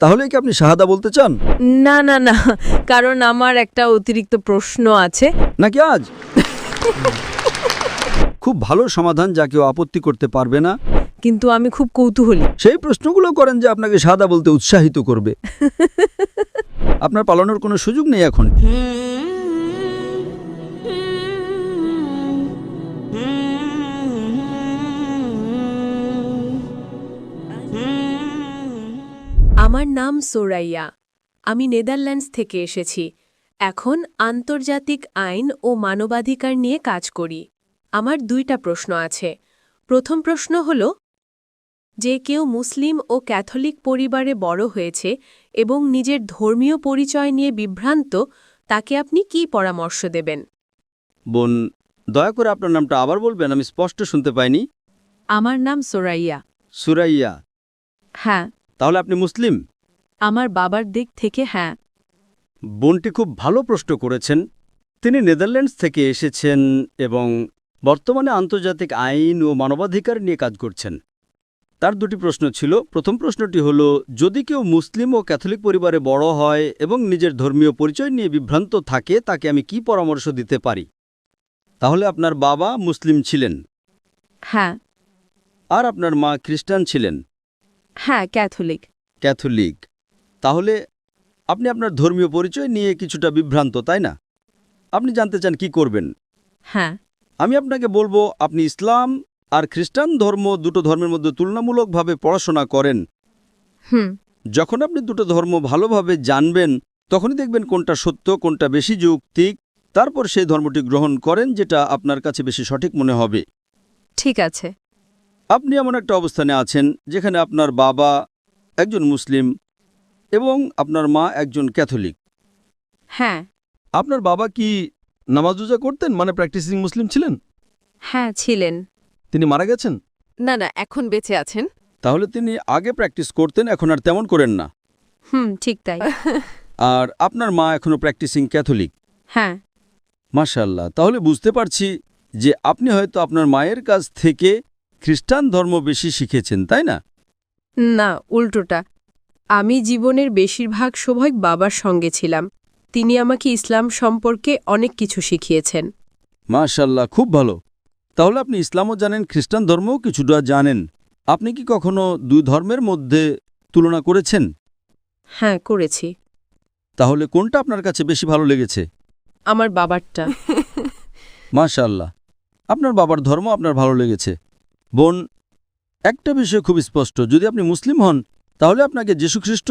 তাহলে কি আপনি শাহাদা বলতে চান? না না না কারণ আমার একটা অতিরিক্ত প্রশ্ন আছে। নাকি আজ? খুব ভালো সমাধান যা কেউ আপত্তি করতে পারবে না। কিন্তু আমি খুব কৌতূহলী। সেই প্রশ্নগুলো করেন যে আপনাকে সাদা বলতে উৎসাহিত করবে। আপনার পালানোর কোনো সুযোগ নেই এখন। আমার নাম সোরাইয়া। আমি নেদারল্যান্ডস থেকে এসেছি। এখন আন্তর্জাতিক আইন ও মানবাধিকার নিয়ে কাজ করি। আমার দুইটা প্রশ্ন আছে। প্রথম প্রশ্ন হল যে কেউ মুসলিম ও ক্যাথলিক পরিবারে বড় হয়েছে এবং নিজের ধর্মীয় পরিচয় নিয়ে বিভ্রান্ত তাকে আপনি কি পরামর্শ দেবেন? বোন দয়া করে আপনার নামটা আবার বলবেন আমি স্পষ্ট শুনতে পাইনি। আমার নাম সোরাইয়া। সুরাইয়া। হ্যাঁ। তাহলে আপনি মুসলিম? আমার বাবার দিক থেকে হ্যাঁ। বোনটি খুব ভালো প্রশ্ন করেছেন। তিনি নেদারল্যান্ডস থেকে এসেছেন এবং বর্তমানে আন্তর্জাতিক আইন ও মানবাধিকার নিয়ে কাজ করছেন। তার দুটি প্রশ্ন ছিল প্রথম প্রশ্নটি হল যদি কেউ মুসলিম ও ক্যাথলিক পরিবারে বড় হয় এবং নিজের ধর্মীয় পরিচয় নিয়ে বিভ্রান্ত থাকে তাকে আমি কি পরামর্শ দিতে পারি? তাহলে আপনার বাবা মুসলিম ছিলেন। হ্যাঁ। আর আপনার মা খ্রিস্টান ছিলেন। হ্যাঁ ক্যাথলিক। ক্যাথলিক। তাহলে আপনি আপনার ধর্মীয় পরিচয় নিয়ে কিছুটা বিভ্রান্ত তাই না? আপনি জানতে চান কি করবেন? হ্যাঁ। আমি আপনাকে বলব আপনি ইসলাম আর খ্রিস্টান ধর্ম দুটো ধর্মের মধ্যে তুলনামূলকভাবে পড়াশোনা করেন। হুম। যখন আপনি দুটো ধর্ম ভালোভাবে জানবেন তখনই দেখবেন কোনটা সত্য কোনটা বেশি যৌক্তিক। তারপর সেই ধর্মটি গ্রহণ করেন যেটা আপনার কাছে বেশি সঠিক মনে হবে। ঠিক আছে। আপনি এমন একটা অবস্থানে আছেন যেখানে আপনার বাবা একজন মুসলিম এবং আপনার মা একজন ক্যাথলিক। হ্যাঁ। আপনার বাবা কি নামাজ নামাজুজা করতেন? মানে প্র্যাকটিসিং মুসলিম ছিলেন? হ্যাঁ ছিলেন। তিনি মারা গেছেন? না না এখন বেঁচে আছেন। তাহলে তিনি আগে প্র্যাকটিস করতেন এখন আর তেমন করেন না। হুম ঠিক তাই। আর আপনার মা এখনও প্র্যাকটিসিং ক্যাথলিক? হ্যাঁ। মাশাল্লাহ তাহলে বুঝতে পারছি যে আপনি হয়তো আপনার মায়ের কাছ থেকে খ্রিস্টান ধর্ম বেশি শিখেছেন তাই না? না উল্টোটা। আমি জীবনের বেশিরভাগ সময় বাবার সঙ্গে ছিলাম। তিনি আমাকে ইসলাম সম্পর্কে অনেক কিছু শিখিয়েছেন। মাশাল্লাহ খুব ভালো। তাহলে আপনি ইসলামও জানেন খ্রিস্টান ধর্মও কিছুটা জানেন। আপনি কি কখনো দুই ধর্মের মধ্যে তুলনা করেছেন? হ্যাঁ করেছি। তাহলে কোনটা আপনার কাছে বেশি ভালো লেগেছে? আমার বাবারটা। মাশাল্লাহ। আপনার বাবার ধর্ম আপনার ভালো লেগেছে। বোন একটা বিষয় খুব স্পষ্ট। যদি আপনি মুসলিম হন তাহলে আপনাকে যীশুখ্রিস্ট